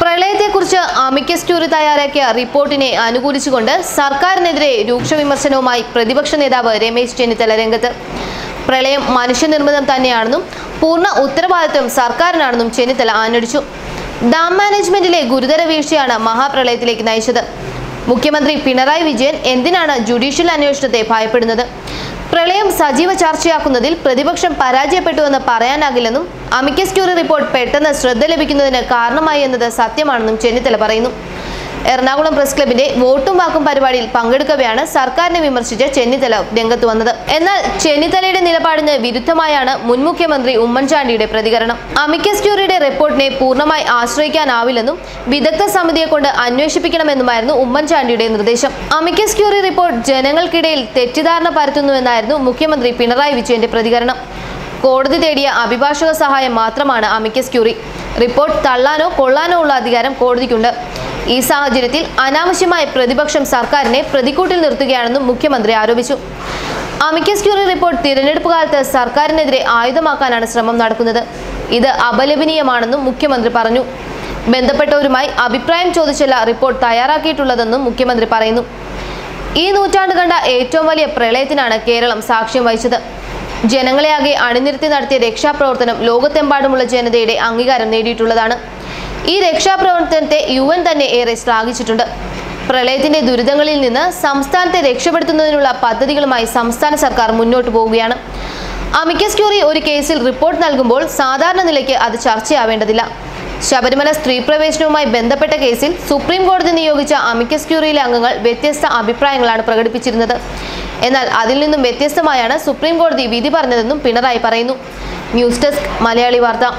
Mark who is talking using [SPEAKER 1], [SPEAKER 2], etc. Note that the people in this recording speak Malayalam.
[SPEAKER 1] പ്രളയത്തെക്കുറിച്ച് അമിക്കസ് ക്യൂറി തയ്യാറാക്കിയ റിപ്പോർട്ടിനെ അനുകൂലിച്ചുകൊണ്ട് സർക്കാരിനെതിരെ രൂക്ഷ വിമർശനവുമായി പ്രതിപക്ഷ നേതാവ് രമേശ് ചെന്നിത്തല രംഗത്ത് പ്രളയം മനുഷ്യനിർമ്മിതം തന്നെയാണെന്നും പൂർണ്ണ ഉത്തരവാദിത്വം സർക്കാരിനാണെന്നും ചെന്നിത്തല ആഞ്ഞടിച്ചു ഡാം മാനേജ്മെന്റിലെ ഗുരുതര വീഴ്ചയാണ് മഹാപ്രളയത്തിലേക്ക് നയിച്ചത് മുഖ്യമന്ത്രി പിണറായി വിജയൻ എന്തിനാണ് ജുഡീഷ്യൽ അന്വേഷണത്തെ ഭയപ്പെടുന്നത് പ്രളയം സജീവ ചർച്ചയാക്കുന്നതിൽ പ്രതിപക്ഷം പരാജയപ്പെട്ടുവെന്ന് പറയാനാകില്ലെന്നും അമിക്കസ് ക്യൂറി റിപ്പോർട്ട് പെട്ടെന്ന് ശ്രദ്ധ ലഭിക്കുന്നതിന് കാരണമായി എന്നത് സത്യമാണെന്നും ചെന്നിത്തല പറയുന്നു എറണാകുളം പ്രസ് ക്ലബിന്റെ വോട്ടും വാക്കും പരിപാടിയിൽ പങ്കെടുക്കവെയാണ് സർക്കാരിനെ വിമർശിച്ച ചെന്നിത്തല രംഗത്ത് വന്നത് എന്നാൽ ചെന്നിത്തലയുടെ നിലപാടിന് വിരുദ്ധമായാണ് മുൻ മുഖ്യമന്ത്രി ഉമ്മൻചാണ്ടിയുടെ പ്രതികരണം അമിക്കസ് ക്യൂറിയുടെ റിപ്പോർട്ടിനെ പൂർണ്ണമായി ആശ്രയിക്കാനാവില്ലെന്നും വിദഗ്ധ സമിതിയെ കൊണ്ട് അന്വേഷിപ്പിക്കണമെന്നുമായിരുന്നു ഉമ്മൻചാണ്ടിയുടെ നിർദ്ദേശം അമിക്കസ് ക്യൂറി റിപ്പോർട്ട് ജനങ്ങൾക്കിടയിൽ തെറ്റിദ്ധാരണ പരത്തുന്നുവെന്നായിരുന്നു മുഖ്യമന്ത്രി പിണറായി വിജയന്റെ പ്രതികരണം കോടതി തേടിയ അഭിഭാഷക സഹായം മാത്രമാണ് അമിക്കസ് ക്യൂറി റിപ്പോർട്ട് തള്ളാനോ കൊള്ളാനോ ഉള്ള അധികാരം കോടതിക്കുണ്ട് ഈ സാഹചര്യത്തിൽ അനാവശ്യമായ പ്രതിപക്ഷം സർക്കാരിനെ പ്രതിക്കൂട്ടിൽ നിർത്തുകയാണെന്നും മുഖ്യമന്ത്രി ആരോപിച്ചു അമിക്കസ് ക്യൂറി റിപ്പോർട്ട് തിരഞ്ഞെടുപ്പ് കാലത്ത് സർക്കാരിനെതിരെ ആയുധമാക്കാനാണ് ശ്രമം നടക്കുന്നത് ഇത് അപലപനീയമാണെന്നും മുഖ്യമന്ത്രി പറഞ്ഞു ബന്ധപ്പെട്ടവരുമായി അഭിപ്രായം ചോദിച്ചല്ല റിപ്പോർട്ട് തയ്യാറാക്കിയിട്ടുള്ളതെന്നും മുഖ്യമന്ത്രി പറയുന്നു ഈ നൂറ്റാണ്ട് കണ്ട ഏറ്റവും വലിയ പ്രളയത്തിനാണ് കേരളം സാക്ഷ്യം വഹിച്ചത് ജനങ്ങളെയാകെ അണിനിരത്തി നടത്തിയ രക്ഷാപ്രവർത്തനം ലോകത്തെമ്പാടുമുള്ള ജനതയുടെ അംഗീകാരം നേടിയിട്ടുള്ളതാണ് ഈ രക്ഷാപ്രവർത്തനത്തെ യു എൻ തന്നെ ഏറെ ശ്ലാഘിച്ചിട്ടുണ്ട് പ്രളയത്തിന്റെ ദുരിതങ്ങളിൽ നിന്ന് സംസ്ഥാനത്തെ രക്ഷപ്പെടുത്തുന്നതിനുള്ള പദ്ധതികളുമായി സംസ്ഥാന സർക്കാർ മുന്നോട്ട് പോവുകയാണ് അമിക്കസ് ക്യൂറി ഒരു കേസിൽ റിപ്പോർട്ട് നൽകുമ്പോൾ സാധാരണ നിലയ്ക്ക് അത് ചർച്ചയാവേണ്ടതില്ല ശബരിമല സ്ത്രീ പ്രവേശനവുമായി ബന്ധപ്പെട്ട കേസിൽ സുപ്രീം കോടതി നിയോഗിച്ച അമിക്കസ് ക്യൂറിയിലെ അംഗങ്ങൾ വ്യത്യസ്ത അഭിപ്രായങ്ങളാണ് പ്രകടിപ്പിച്ചിരുന്നത് എന്നാൽ അതിൽ നിന്നും വ്യത്യസ്തമായാണ് സുപ്രീം കോടതി വിധി പറഞ്ഞതെന്നും പിണറായി പറയുന്നു ന്യൂസ് ഡെസ്ക് മലയാളി വാർത്ത